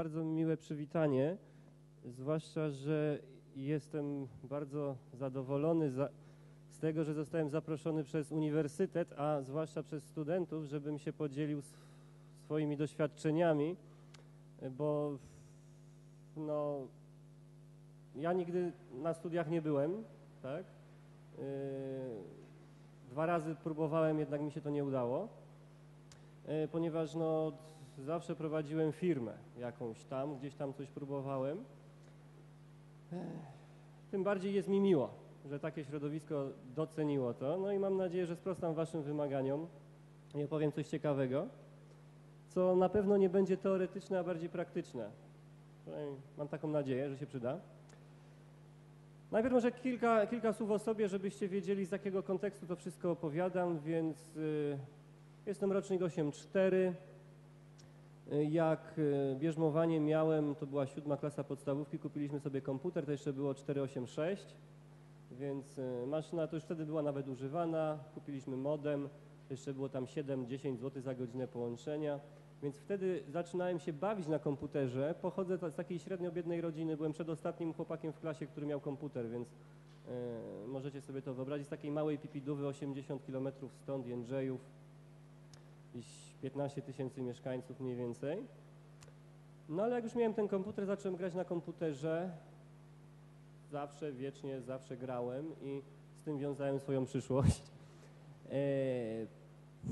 bardzo miłe przywitanie, zwłaszcza, że jestem bardzo zadowolony za, z tego, że zostałem zaproszony przez uniwersytet, a zwłaszcza przez studentów, żebym się podzielił swoimi doświadczeniami, bo no, ja nigdy na studiach nie byłem, tak? Yy, Dwa razy próbowałem, jednak mi się to nie udało, yy, ponieważ no, zawsze prowadziłem firmę jakąś tam, gdzieś tam coś próbowałem. Tym bardziej jest mi miło, że takie środowisko doceniło to. No i mam nadzieję, że sprostam Waszym wymaganiom i opowiem coś ciekawego, co na pewno nie będzie teoretyczne, a bardziej praktyczne. Mam taką nadzieję, że się przyda. Najpierw może kilka, kilka słów o sobie, żebyście wiedzieli z jakiego kontekstu to wszystko opowiadam, więc y, jestem rocznik 8.4. Jak y, bierzmowanie miałem, to była siódma klasa podstawówki, kupiliśmy sobie komputer, to jeszcze było 486, więc y, maszyna to już wtedy była nawet używana, kupiliśmy modem, jeszcze było tam 7-10 zł za godzinę połączenia. Więc wtedy zaczynałem się bawić na komputerze. Pochodzę z takiej średnio biednej rodziny. Byłem przedostatnim chłopakiem w klasie, który miał komputer, więc e, możecie sobie to wyobrazić. Z takiej małej pipidówy 80 km stąd, Jędrzejów. Gdzieś 15 tysięcy mieszkańców mniej więcej. No ale jak już miałem ten komputer, zacząłem grać na komputerze. Zawsze, wiecznie, zawsze grałem i z tym wiązałem swoją przyszłość. E,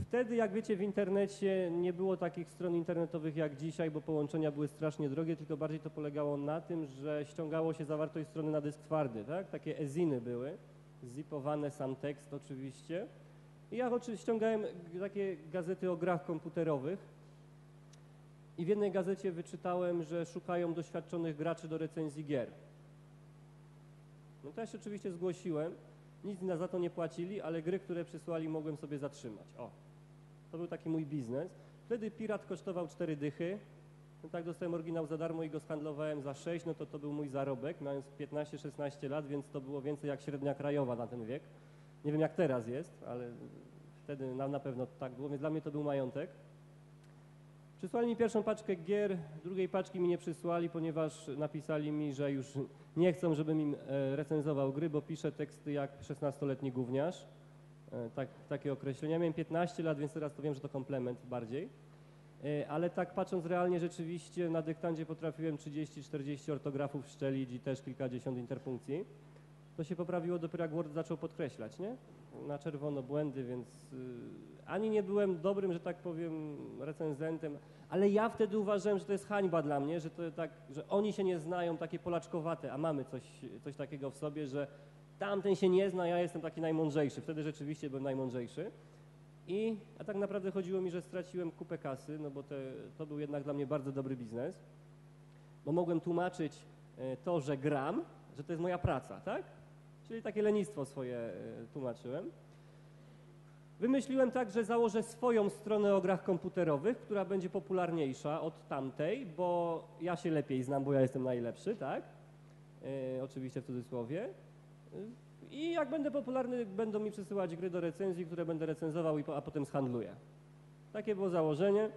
Wtedy, jak wiecie, w internecie nie było takich stron internetowych jak dzisiaj, bo połączenia były strasznie drogie, tylko bardziej to polegało na tym, że ściągało się zawartość strony na dysk twardy, tak? Takie eziny były, zipowane sam tekst oczywiście. I ja oczywiście ściągałem takie gazety o grach komputerowych i w jednej gazecie wyczytałem, że szukają doświadczonych graczy do recenzji gier. No to ja się oczywiście zgłosiłem. Nic na za to nie płacili, ale gry, które przysłali, mogłem sobie zatrzymać. O, to był taki mój biznes. Wtedy pirat kosztował 4 dychy. No tak dostałem oryginał za darmo i go skhandlowałem za 6, no to to był mój zarobek, mając 15-16 lat, więc to było więcej jak średnia krajowa na ten wiek. Nie wiem jak teraz jest, ale wtedy na, na pewno tak było, więc dla mnie to był majątek. Przysłali mi pierwszą paczkę gier, drugiej paczki mi nie przysłali, ponieważ napisali mi, że już nie chcą, żebym im e, recenzował gry, bo piszę teksty jak 16-letni gówniarz. E, tak, takie określenia. Miałem 15 lat, więc teraz to wiem, że to komplement bardziej. E, Ale tak patrząc realnie, rzeczywiście na dyktandzie potrafiłem 30-40 ortografów szczelić i też kilkadziesiąt interpunkcji. To się poprawiło dopiero jak Word zaczął podkreślać, nie? Na czerwono błędy, więc y, ani nie byłem dobrym, że tak powiem, recenzentem, ale ja wtedy uważałem, że to jest hańba dla mnie, że to tak, że oni się nie znają, takie polaczkowate, a mamy coś, coś takiego w sobie, że tamten się nie zna, ja jestem taki najmądrzejszy. Wtedy rzeczywiście byłem najmądrzejszy. I, a tak naprawdę chodziło mi, że straciłem kupę kasy, no bo te, to był jednak dla mnie bardzo dobry biznes, bo mogłem tłumaczyć e, to, że gram, że to jest moja praca, tak? Czyli takie lenistwo swoje e, tłumaczyłem. Wymyśliłem tak, że założę swoją stronę o grach komputerowych, która będzie popularniejsza od tamtej, bo ja się lepiej znam, bo ja jestem najlepszy, tak? E, oczywiście w cudzysłowie. I jak będę popularny, będą mi przysyłać gry do recenzji, które będę recenzował, a potem zhandluję. Takie było założenie.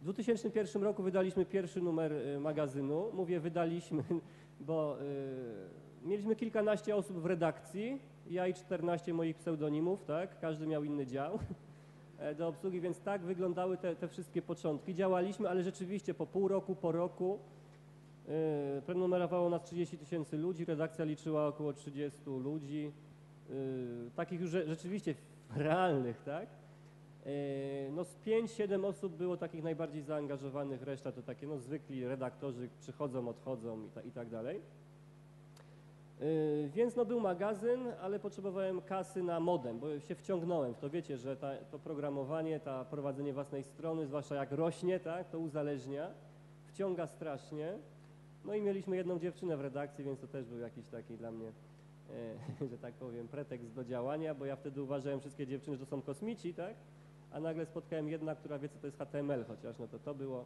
W 2001 roku wydaliśmy pierwszy numer e, magazynu. Mówię wydaliśmy, bo e, mieliśmy kilkanaście osób w redakcji, ja i 14 moich pseudonimów, tak? Każdy miał inny dział e, do obsługi, więc tak wyglądały te, te wszystkie początki. Działaliśmy, ale rzeczywiście po pół roku, po roku e, prenumerowało nas 30 tysięcy ludzi, redakcja liczyła około 30 ludzi, e, takich już rze- rzeczywiście realnych, tak? No z 5-7 osób było takich najbardziej zaangażowanych, reszta to takie no zwykli redaktorzy przychodzą, odchodzą i, ta, i tak dalej. Yy, Więc no był magazyn, ale potrzebowałem kasy na modem, bo się wciągnąłem w to. Wiecie, że ta, to programowanie, ta prowadzenie własnej strony, zwłaszcza jak rośnie, tak, to uzależnia, wciąga strasznie. No i mieliśmy jedną dziewczynę w redakcji, więc to też był jakiś taki dla mnie, e, że tak powiem, pretekst do działania, bo ja wtedy uważałem wszystkie dziewczyny, że to są kosmici, tak? A nagle spotkałem jedna, która wie, co to jest HTML, chociaż no to to było,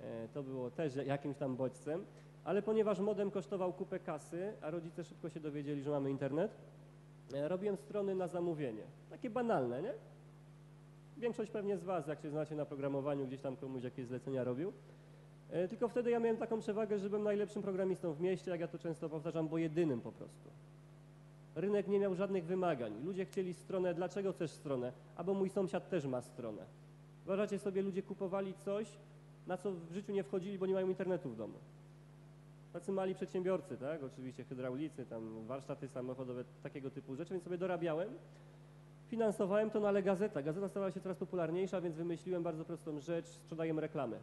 e, to było też jakimś tam bodźcem. Ale ponieważ modem kosztował kupę kasy, a rodzice szybko się dowiedzieli, że mamy internet, e, robiłem strony na zamówienie. Takie banalne, nie? Większość pewnie z Was, jak się znacie na programowaniu, gdzieś tam komuś jakieś zlecenia robił. E, Tylko wtedy ja miałem taką przewagę, że byłem najlepszym programistą w mieście, jak ja to często powtarzam, bo jedynym po prostu. Rynek nie miał żadnych wymagań. Ludzie chcieli stronę. Dlaczego chcesz stronę? A bo mój sąsiad też ma stronę. Wyobraźcie sobie, ludzie kupowali coś, na co w życiu nie wchodzili, bo nie mają internetu w domu. Tacy mali przedsiębiorcy, tak? Oczywiście hydraulicy, tam warsztaty samochodowe, takiego typu rzeczy, więc sobie dorabiałem. Finansowałem to, no ale gazeta. Gazeta stawała się coraz popularniejsza, więc wymyśliłem bardzo prostą rzecz, sprzedajemy reklamy.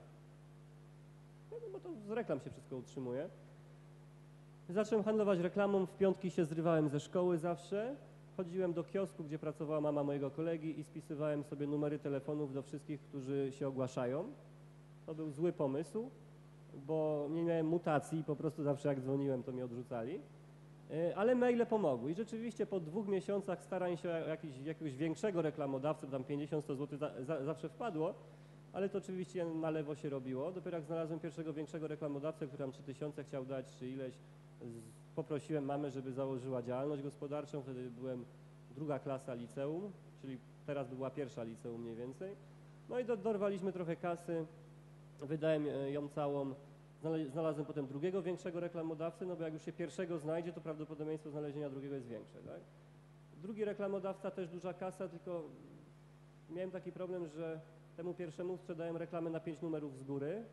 No, no bo to z reklam się wszystko utrzymuje. Zacząłem handlować reklamą, w piątki się zrywałem ze szkoły zawsze. Chodziłem do kiosku, gdzie pracowała mama mojego kolegi i spisywałem sobie numery telefonów do wszystkich, którzy się ogłaszają. To był zły pomysł, bo nie miałem mutacji i po prostu zawsze jak dzwoniłem, to mnie odrzucali. E, Ale maile pomogły i rzeczywiście po dwóch miesiącach starań się jakiegoś większego reklamodawcę, bo tam 50-100 zł za, za, zawsze wpadło, ale to oczywiście na lewo się robiło. Dopiero jak znalazłem pierwszego większego reklamodawcę, który tam 3000 chciał dać, czy ileś, poprosiłem mamę, żeby założyła działalność gospodarczą. Wtedy byłem druga klasa liceum, czyli teraz by była pierwsza liceum mniej więcej. No i do, dorwaliśmy trochę kasy, wydałem e, ją całą. Znalazłem potem drugiego większego reklamodawcę, no bo jak już się pierwszego znajdzie, to prawdopodobieństwo znalezienia drugiego jest większe, tak? Drugi reklamodawca też duża kasa, tylko miałem taki problem, że temu pierwszemu sprzedałem reklamy na 5 numerów z góry,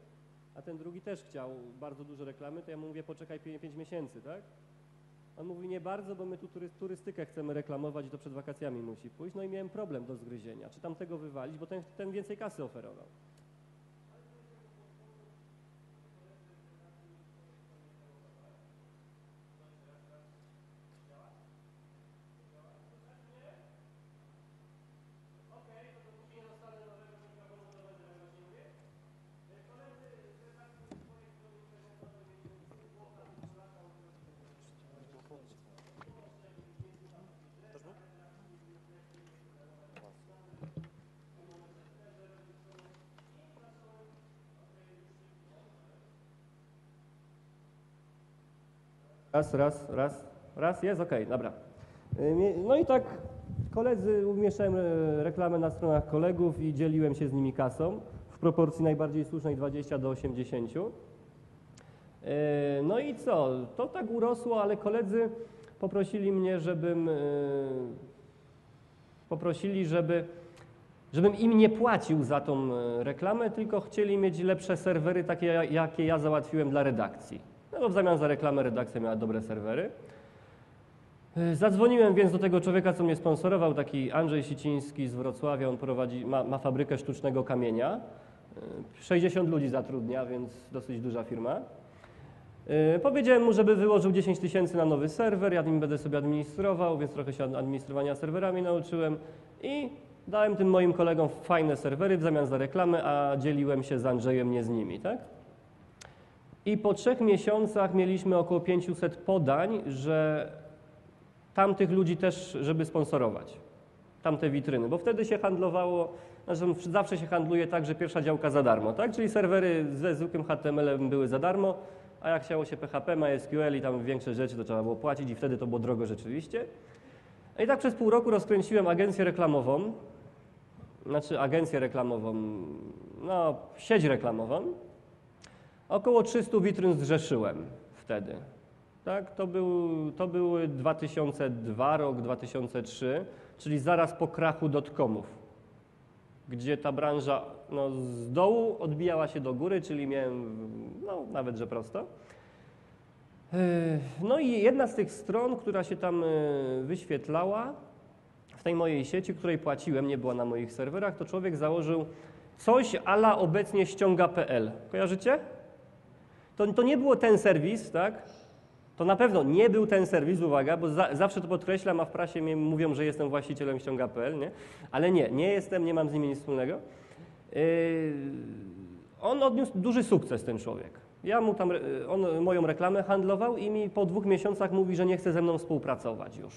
a ten drugi też chciał bardzo dużo reklamy, to ja mu mówię, poczekaj 5 miesięcy, tak? On mówi, nie bardzo, bo my tu tury- turystykę chcemy reklamować i to przed wakacjami musi pójść. No i miałem problem do zgryzienia, czy tam tego wywalić, bo ten, ten więcej kasy oferował. Raz, raz, raz, raz, jest, okej, dobra. Y, No i tak koledzy, umieszczałem e, reklamę na stronach kolegów i dzieliłem się z nimi kasą w proporcji najbardziej słusznej 20 do 80. E, No i co? To tak urosło, ale koledzy poprosili mnie, żebym e, poprosili, żeby żebym im nie płacił za tą e, reklamę, tylko chcieli mieć lepsze serwery, takie ja- jakie ja załatwiłem dla redakcji. No bo w zamian za reklamę redakcja miała dobre serwery. E, Zadzwoniłem więc do tego człowieka, co mnie sponsorował, taki Andrzej Siciński z Wrocławia. On prowadzi, ma, ma fabrykę sztucznego kamienia. E, 60 ludzi zatrudnia, więc dosyć duża firma. E, Powiedziałem mu, żeby wyłożył 10 tysięcy na nowy serwer, ja nim będę sobie administrował, więc trochę się ad- administrowania serwerami nauczyłem i dałem tym moim kolegom fajne serwery w zamian za reklamę, a dzieliłem się z Andrzejem nie z nimi, tak? I po trzech miesiącach mieliśmy około 500 podań, że tamtych ludzi też, żeby sponsorować, tamte witryny, bo wtedy się handlowało, znaczy zawsze się handluje tak, że pierwsza działka za darmo, tak? Czyli serwery ze zwykłym HTML-em były za darmo, a jak chciało się PHP, MySQL i tam większe rzeczy, to trzeba było płacić i wtedy to było drogo rzeczywiście. I tak przez pół roku rozkręciłem agencję reklamową, znaczy agencję reklamową, no sieć reklamową. Około 300 witryn zrzeszyłem wtedy. Tak, to był, to były 2002 rok, 2003, czyli zaraz po krachu dotcomów, gdzie ta branża no, z dołu odbijała się do góry, czyli miałem, no nawet, że prosto. Yy, No i jedna z tych stron, która się tam yy, wyświetlała w tej mojej sieci, której płaciłem, nie była na moich serwerach, to człowiek założył coś ala obecnie ściąga.pl. Kojarzycie? To, to nie było ten serwis, tak? To na pewno nie był ten serwis, uwaga, bo za, zawsze to podkreślam, a w prasie mi mówią, że jestem właścicielem ściąga.pl, nie? Ale nie, nie jestem, nie mam z nimi nic wspólnego. Yy, on odniósł duży sukces, ten człowiek. Ja mu tam, re- on moją reklamę handlował i mi po dwóch miesiącach mówi, że nie chce ze mną współpracować już.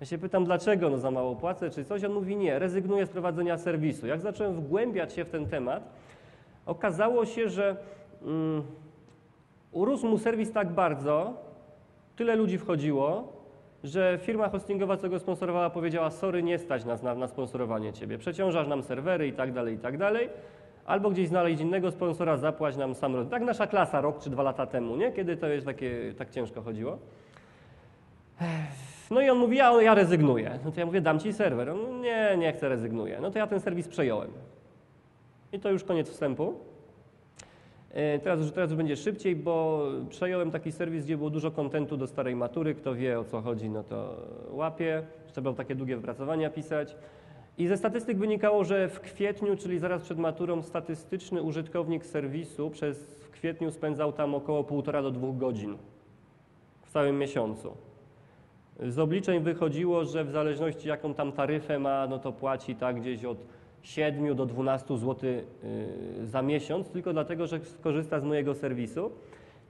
Ja się pytam, dlaczego, no za mało płacę czy coś. On mówi, nie, rezygnuję z prowadzenia serwisu. Jak zacząłem wgłębiać się w ten temat, okazało się, że mm, urósł mu serwis tak bardzo, tyle ludzi wchodziło, że firma hostingowa, co go sponsorowała, powiedziała, sorry, nie stać nas na, na sponsorowanie ciebie, przeciążasz nam serwery i tak dalej, i tak dalej. albo gdzieś znaleźć innego sponsora, zapłać nam sam. Tak nasza klasa rok czy dwa lata temu, nie? Kiedy to jest takie, tak ciężko chodziło. No i on mówi, ja, ja rezygnuję. No to ja mówię, dam ci serwer. On mówi, nie, nie chcę, rezygnuję. No to ja ten serwis przejąłem. I to już koniec wstępu. E, Teraz już, teraz już będzie szybciej, bo przejąłem taki serwis, gdzie było dużo kontentu do starej matury. Kto wie o co chodzi, no to łapie. Trzeba takie długie wypracowania pisać. I ze statystyk wynikało, że w kwietniu, czyli zaraz przed maturą, statystyczny użytkownik serwisu przez w kwietniu spędzał tam około półtora do dwóch godzin w całym miesiącu. Z obliczeń wychodziło, że w zależności jaką tam taryfę ma, no to płaci tak gdzieś od 7 do 12 zł y, za miesiąc, tylko dlatego, że skorzysta z mojego serwisu.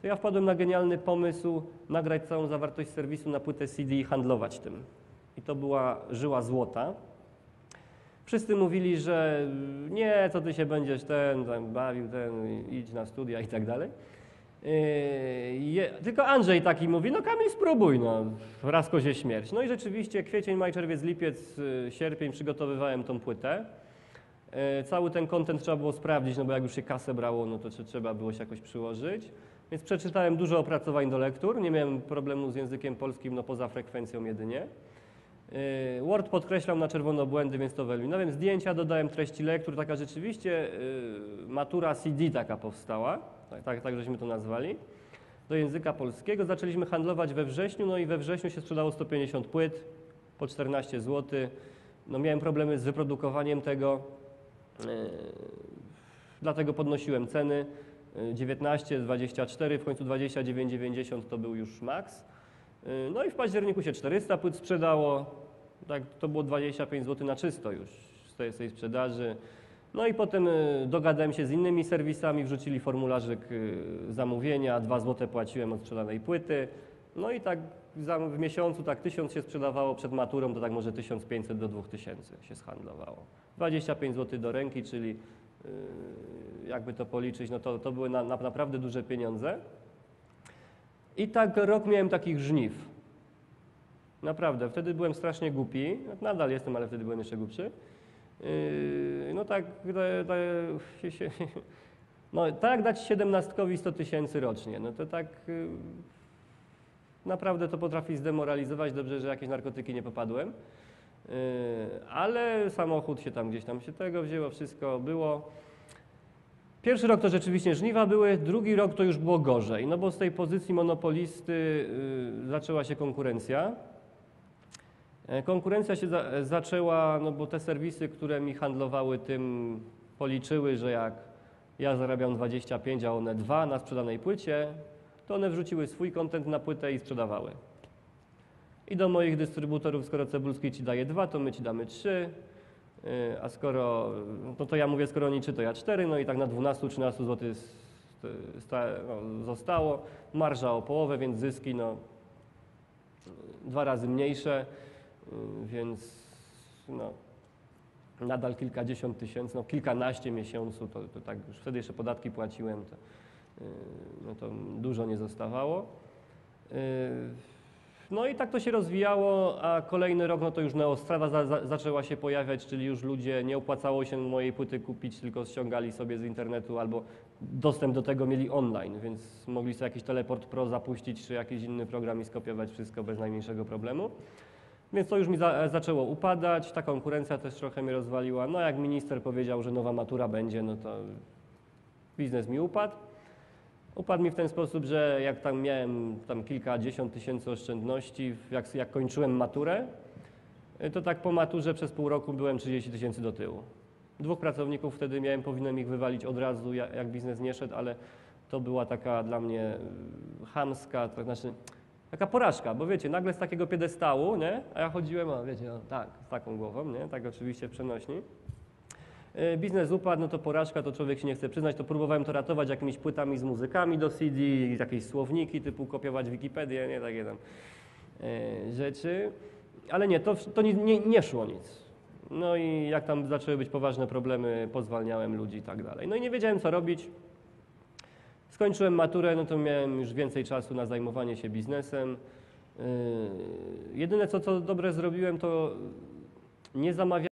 To ja wpadłem na genialny pomysł nagrać całą zawartość serwisu na płytę CD i handlować tym. I to była żyła złota. Wszyscy mówili, że nie, co ty się będziesz ten, tam bawił, ten, idź na studia i tak dalej. Yy, je, tylko Andrzej taki mówi, no Kamil spróbuj, no, raz kozie śmierć. No i rzeczywiście kwiecień, maj, czerwiec, lipiec, yy, sierpień przygotowywałem tą płytę. Yy, cały ten kontent trzeba było sprawdzić, no bo jak już się kasę brało, no to trze- trzeba było się jakoś przyłożyć. Więc przeczytałem dużo opracowań do lektur, nie miałem problemu z językiem polskim, no poza frekwencją jedynie. Yy, Word podkreślał na czerwono błędy, więc to wyeliminowałem. Zdjęcia dodałem treści lektur, taka rzeczywiście yy, matura CD taka powstała, tak, tak, tak żeśmy to nazwali, do języka polskiego. Zaczęliśmy handlować we wrześniu, no i we wrześniu się sprzedało 150 płyt po 14 zł. No miałem problemy z wyprodukowaniem tego, dlatego podnosiłem ceny. Yy, 19, 24, w końcu 29,90 to był już maks. Yy, No i w październiku się 400 płyt sprzedało. Tak, to było 25 zł na czysto już z tej, sprzedaży. No i potem dogadałem się z innymi serwisami, wrzucili formularzyk zamówienia, 2 zł płaciłem od sprzedanej płyty. No i tak w miesiącu tak 1000 się sprzedawało przed maturą, to tak może 1500 do 2000 się schandlowało. 25 zł do ręki, czyli y, jakby to policzyć, no to, to były na, na, naprawdę duże pieniądze. I tak rok miałem takich żniw. Naprawdę, wtedy byłem strasznie głupi. Nadal jestem, ale wtedy byłem jeszcze głupszy. Yy, no tak, no tak dać siedemnastkowi 100 tysięcy rocznie, no to tak yy, naprawdę to potrafi zdemoralizować. Dobrze, że jakieś narkotyki nie popadłem. Yy, ale samochód się tam gdzieś tam się tego wzięło, wszystko było. Pierwszy rok to rzeczywiście żniwa były, drugi rok to już było gorzej, no bo z tej pozycji monopolisty yy, zaczęła się konkurencja. E, Konkurencja się za, zaczęła, no bo te serwisy, które mi handlowały tym, policzyły, że jak ja zarabiam 25, a one 2 na sprzedanej płycie, to one wrzuciły swój kontent na płytę i sprzedawały. I do moich dystrybutorów, skoro Cebulski ci daje 2, to my ci damy 3, a skoro, no to ja mówię, skoro oni 3, to ja 4, no i tak na 12-13 zł no, zostało. Marża o połowę, więc zyski no, dwa razy mniejsze. Y, więc no, nadal kilkadziesiąt tysięcy, no kilkanaście miesięcy, to, to tak już wtedy jeszcze podatki płaciłem, to, y, no to dużo nie zostawało. Y, No i tak to się rozwijało, a kolejny rok no to już Neostrada za, za, zaczęła się pojawiać, czyli już ludzie nie opłacało się mojej płyty kupić, tylko ściągali sobie z internetu albo dostęp do tego mieli online, więc mogli sobie jakiś Teleport Pro zapuścić czy jakiś inny program i skopiować wszystko bez najmniejszego problemu. Więc to już mi za, zaczęło upadać, ta konkurencja też trochę mnie rozwaliła. No jak minister powiedział, że nowa matura będzie, no to biznes mi upadł. Upadł mi w ten sposób, że jak tam miałem tam kilkadziesiąt tysięcy oszczędności, jak, jak kończyłem maturę, to tak po maturze przez pół roku byłem 30 tysięcy do tyłu. Dwóch pracowników wtedy miałem, powinienem ich wywalić od razu, jak, biznes nie szedł, ale to była taka dla mnie y, chamska, to znaczy taka porażka, bo wiecie, nagle z takiego piedestału, nie? A ja chodziłem, a wiecie, no, tak, z taką głową, nie? Tak oczywiście w przenośni. Yy, Biznes upadł, no to porażka, to człowiek się nie chce przyznać, to próbowałem to ratować jakimiś płytami z muzykami do CD, jakieś słowniki typu kopiować Wikipedię, nie takie tam yy, rzeczy. Ale nie, to, to nie, nie, nie szło nic. No i jak tam zaczęły być poważne problemy, pozwalniałem ludzi i tak dalej. No i nie wiedziałem, co robić. Skończyłem maturę, no to miałem już więcej czasu na zajmowanie się biznesem. Yy, jedyne, co, co dobre zrobiłem, to nie zamawiałem